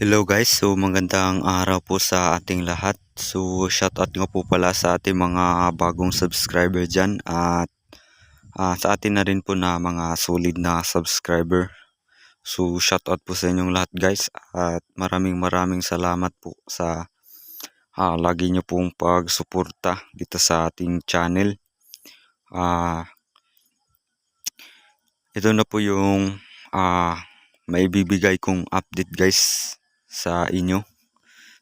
Hello guys, so magandang araw po sa ating lahat. So shoutout nga po pala sa ating mga bagong subscriber dyan at ah, sa atin na rin po na mga solid na subscriber. So shoutout po sa inyong lahat guys at maraming maraming salamat po sa ah, lagi nyo pong pagsuporta dito sa ating channel. Ah, ito na po yung ah, maibibigay kong update guys sa inyo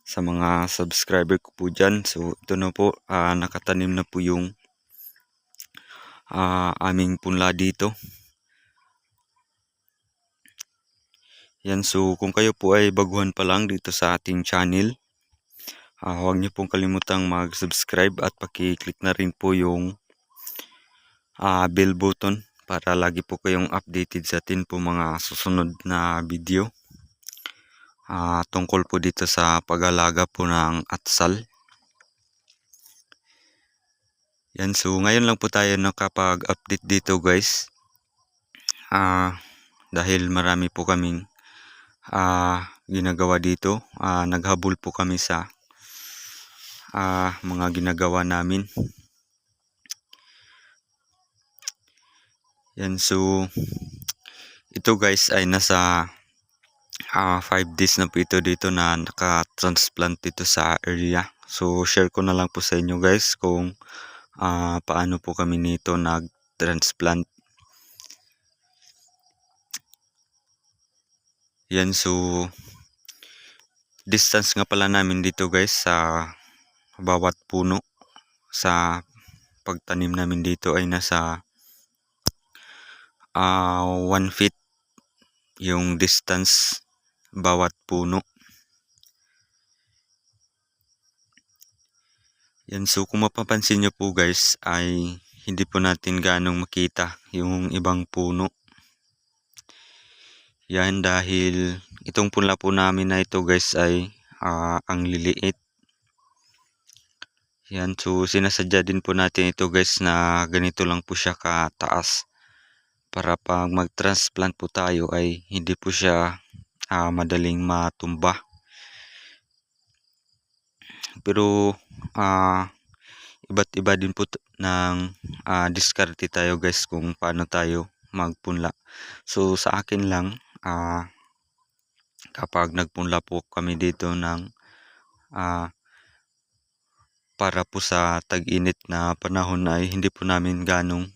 sa mga subscriber ko po dyan. So ito na po ah, nakatanim na po yung ah, aming punla dito. Yan so kung kayo po ay baguhan pa lang dito sa ating channel, ah, huwag niyo pong kalimutang mag-subscribe at paki-click na rin po yung ah, bell button para lagi po kayong updated sa atin po mga susunod na video ah, tungkol po dito sa pag-alaga po ng atsal. Yan, so ngayon lang po tayo nakapag-update dito guys. Ah, dahil marami po kaming ah, ginagawa dito. Ah, naghabol po kami sa ah, mga ginagawa namin. Yan, so ito guys ay nasa ah 5 days na po ito dito na naka-transplant dito sa area. So share ko na lang po sa inyo guys kung ah, paano po kami nito nag-transplant. Yan so distance nga pala namin dito guys sa bawat puno sa pagtanim namin dito ay nasa ah 1 feet yung distance bawat puno. Yan, so kung mapapansin nyo po guys ay hindi po natin ganong makita yung ibang puno. Yan dahil itong punla po namin na ito guys ay ah, ang liliit. Yan, so sinasadya din po natin ito guys na ganito lang po siya kataas. Para pag mag-transplant po tayo ay hindi po siya ah, madaling matumba. Pero ah iba't iba din po ng ah, diskarte tayo guys kung paano tayo magpunla. So sa akin lang ah, kapag nagpunla po kami dito ng ah, para po sa tag-init na panahon ay hindi po namin ganong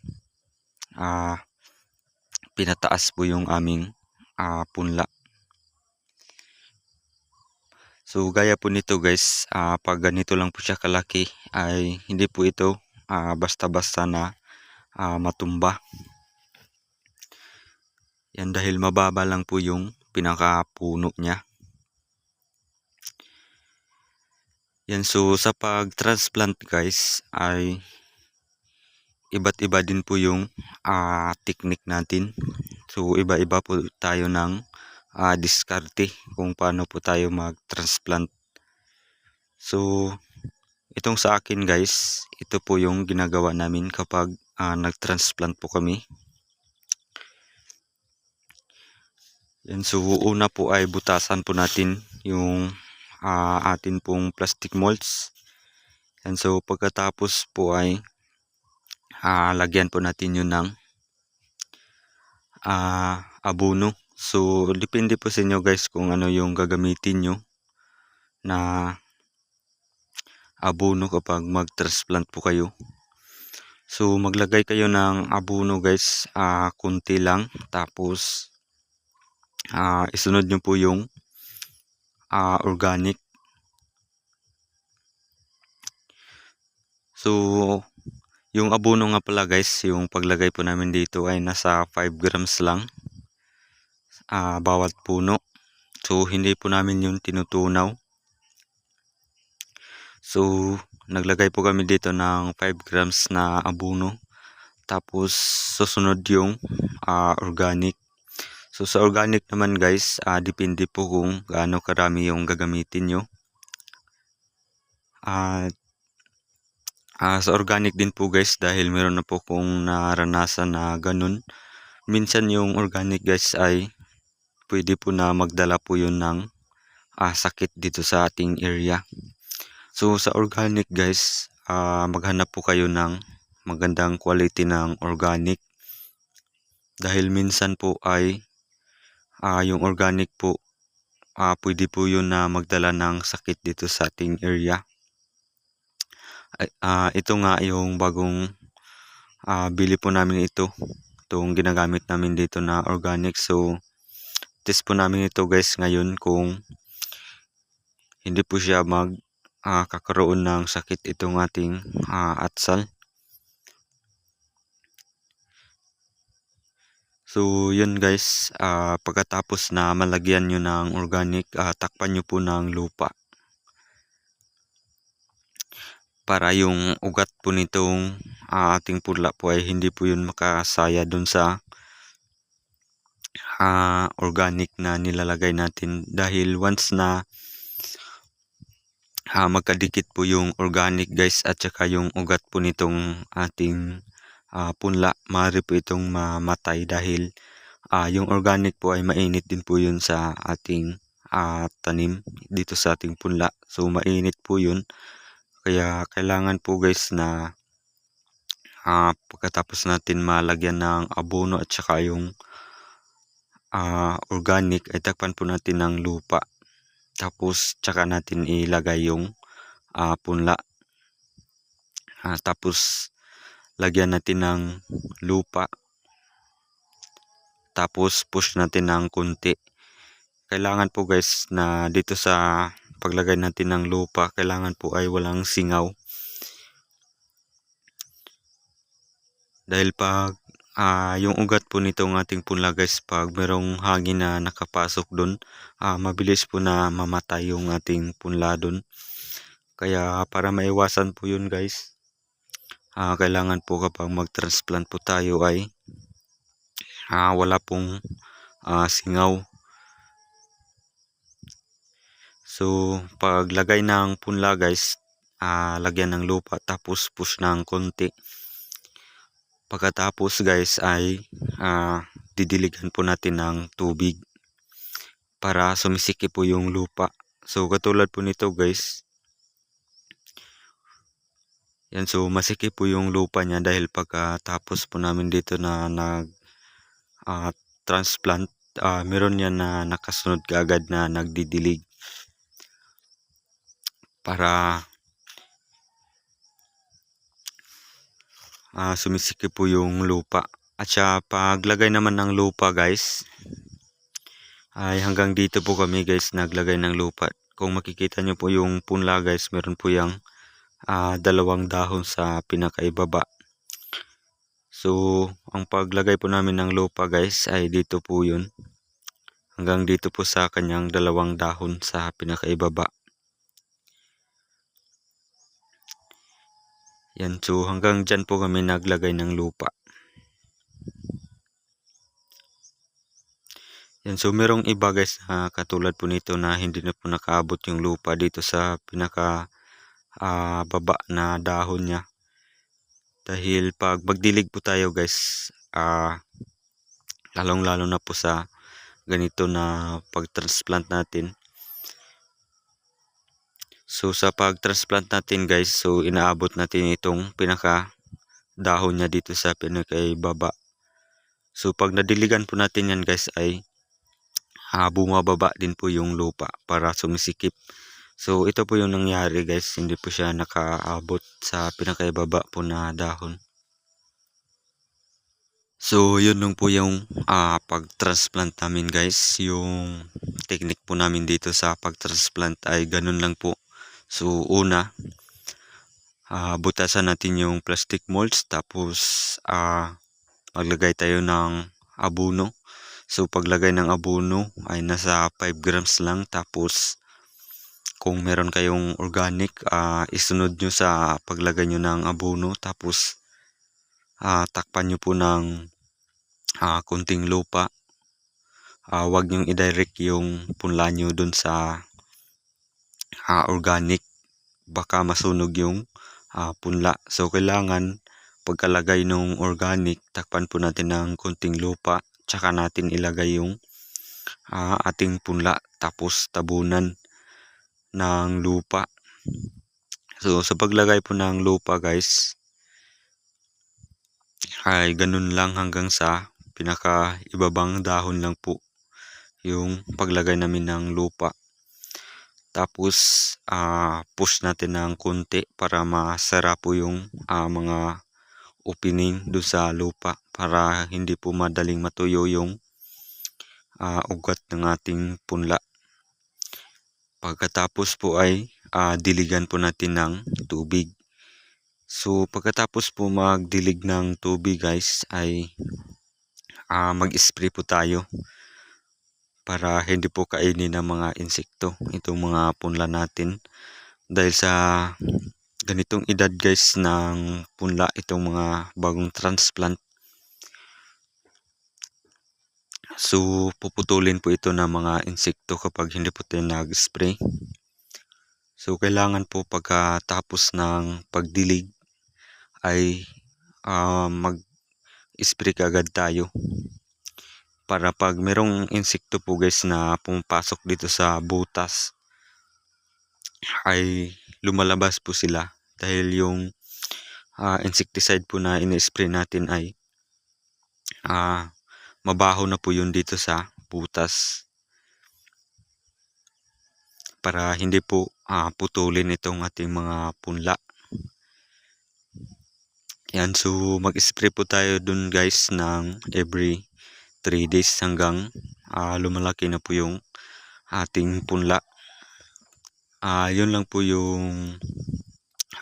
ah, pinataas po yung aming ah, punla. So gaya po nito guys, ah, pag ganito lang po siya kalaki ay hindi po ito ah, basta-basta na ah, matumba. Yan dahil mababa lang po yung pinakapuno niya. Yan so sa pag-transplant guys ay iba't iba din po yung ah, technique natin. So iba-iba po tayo ng ah, diskarte kung paano po tayo mag-transplant. So itong sa akin guys, ito po yung ginagawa namin kapag ah, nag-transplant po kami. Yan, so una po ay butasan po natin yung ah, atin pong plastic molds. Yan, so pagkatapos po ay ah, lagyan po natin yun ng ah, abono. So depende po sa inyo guys kung ano yung gagamitin nyo na abono kapag mag-transplant po kayo. So maglagay kayo ng abono guys, ah, kunti lang tapos ah, isunod nyo po yung ah, organic. So yung abono nga pala guys, yung paglagay po namin dito ay nasa 5 grams lang ah, bawat puno. So hindi po namin yung tinutunaw. So naglagay po kami dito ng 5 grams na abono. Tapos susunod yung ah, organic. So sa organic naman guys, ah, depende po kung gaano karami yung gagamitin nyo. At ah, sa organic din po guys dahil meron na po kong naranasan na ganun. Minsan yung organic guys ay pwede po na magdala po yun ng ah, sakit dito sa ating area. So sa organic guys, ah, maghanap po kayo ng magandang quality ng organic. Dahil minsan po ay ah, yung organic po, ah, pwede po yun na magdala ng sakit dito sa ating area. Ah, ito nga yung bagong ah, bili po namin ito. Itong ginagamit namin dito na organic. So, test po namin ito guys ngayon kung hindi po siya mag ah, kakaroon ng sakit itong ating ah, atsal. So, yun guys, ah, pagkatapos na malagyan nyo ng organic, ah, takpan nyo po ng lupa. Para yung ugat po nitong ah, ating pula po ay hindi po yun makasaya dun sa ah, organic na nilalagay natin. Dahil once na ah, magkadikit po yung organic guys at saka yung ugat po nitong ating ah, punla, maaari po itong mamatay dahil ah, yung organic po ay mainit din po yun sa ating ah, tanim dito sa ating punla. So mainit po yun. Kaya kailangan po guys na ah, pagkatapos natin malagyan ng abono at saka yung ah, organic ay takpan po natin ng lupa. Tapos tsaka natin ilagay yung ah, punla. Ah, tapos lagyan natin ng lupa. Tapos push natin ng kunti. Kailangan po guys na dito sa paglagay natin ng lupa, kailangan po ay walang singaw. Dahil pag ah, yung ugat po nitong ating punla guys, pag merong hangin na nakapasok doon, ah, mabilis po na mamatay yung ating punla doon. Kaya para maiwasan po yun guys, ah, kailangan po kapag mag-transplant po tayo ay ah, wala pong ah, singaw. So, paglagay ng punla guys, ah, lagyan ng lupa tapos push ng konti. Pagkatapos guys ay ah, didiligan po natin ng tubig para sumisiki po yung lupa. So, katulad po nito guys, yan, so masiki po yung lupa niya dahil pagkatapos po namin dito na nag ah, transplant, ah, meron yan na nakasunod kaagad na nagdidilig para ah, sumisiki po yung lupa. At siya paglagay naman ng lupa guys, ay hanggang dito po kami guys naglagay ng lupa. Kung makikita nyo po yung punla guys, meron po yung ah, dalawang dahon sa pinakaibaba. So, ang paglagay po namin ng lupa guys ay dito po yun. Hanggang dito po sa kanyang dalawang dahon sa pinakaibaba. Yan, so hanggang dyan po kami naglagay ng lupa. Yan, so merong iba guys na katulad po nito na hindi na po nakaabot yung lupa dito sa pinaka ah, baba na dahon niya. Dahil pag magdilig po tayo guys, ah, lalong lalo na po sa ganito na pag-transplant natin. So sa pag-transplant natin guys, so inaabot natin itong pinaka dahon niya dito sa pinakaibaba. So pag nadiligan po natin yan guys ay ah, bumababa din po yung lupa para sumisikip. So ito po yung nangyari guys, hindi po siya nakaabot sa pinakaibaba po na dahon. So yun lang po yung ah, pag-transplant namin guys, yung technique po namin dito sa pag-transplant ay ganun lang po. So una, ah, butasan natin yung plastic molds tapos ah, maglagay tayo ng abono. So paglagay ng abono ay nasa 5 grams lang tapos kung meron kayong organic, ah, isunod nyo sa paglagay nyo ng abono tapos ah, takpan nyo po ng ah, kunting lupa. Ah, wag nyo i-direct yung punla nyo dun sa ah, organic. Baka masunog yung ah, punla. So, kailangan pagkalagay ng organic, takpan po natin ng kunting lupa. Tsaka natin ilagay yung ah, ating punla. Tapos tabunan ng lupa. So, sa paglagay po ng lupa guys, ay ganun lang hanggang sa pinaka ibabang dahon lang po yung paglagay namin ng lupa. Tapos, ah, push natin ng konti para masara po yung ah, mga opening doon sa lupa para hindi po madaling matuyo yung ah, ugat ng ating punla. Pagkatapos po ay ah, diligan po natin ng tubig. So pagkatapos po magdilig ng tubig guys ay ah, mag-spray po tayo para hindi po kainin ng mga insekto itong mga punla natin. Dahil sa ganitong edad guys ng punla itong mga bagong transplant So, puputulin po ito ng mga insekto kapag hindi po tayo nag-spray. So, kailangan po pagkatapos ng pagdilig ay ah, mag-spray agad tayo. Para pag merong insekto po guys na pumapasok dito sa butas ay lumalabas po sila dahil yung ah, insecticide po na ini-spray natin ay ah, mabaho na po yun dito sa butas para hindi po ah, putulin itong ating mga punla. Yan, so mag-spray po tayo dun guys ng every 3 days hanggang ah, lumalaki na po yung ating punla. Ah, yun lang po yung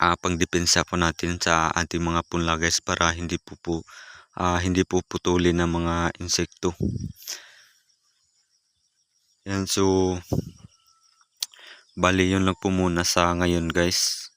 ah, pangdepensa po natin sa ating mga punla guys para hindi po po ah, hindi po putulin ng mga insekto. Yan, so bali yun lang po muna sa ngayon guys.